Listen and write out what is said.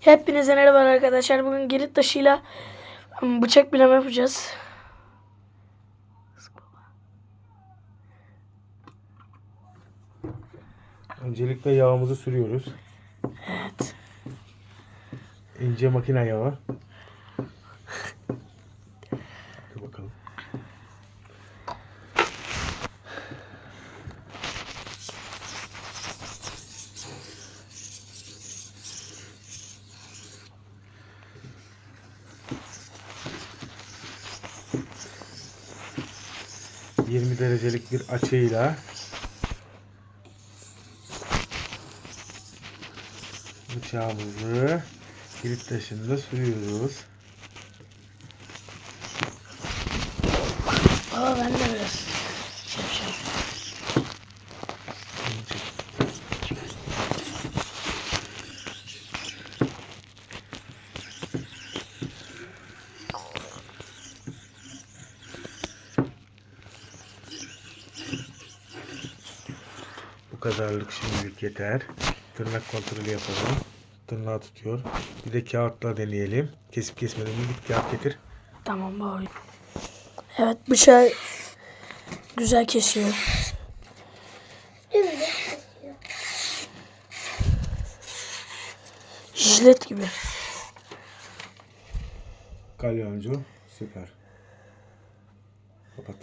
Hepinize merhaba arkadaşlar. Bugün girit taşıyla ım, bıçak bileme yapacağız. Öncelikle yağımızı sürüyoruz. Evet. İnce makine yağı. Dur bakalım. ...20 derecelik bir açıyla... ...bıçağımızı... ...kilit taşında sürüyoruz. Baba ben de biraz. Bu kadarlık şimdilik yeter. Tırnak kontrolü yapalım. Tırnağı tutuyor. Bir de kağıtla deneyelim. Kesip kesmeden bir git kağıt getir. Tamam baba. Evet bıçağı güzel kesiyor. Jilet gibi. Kalyoncu süper. Kapat.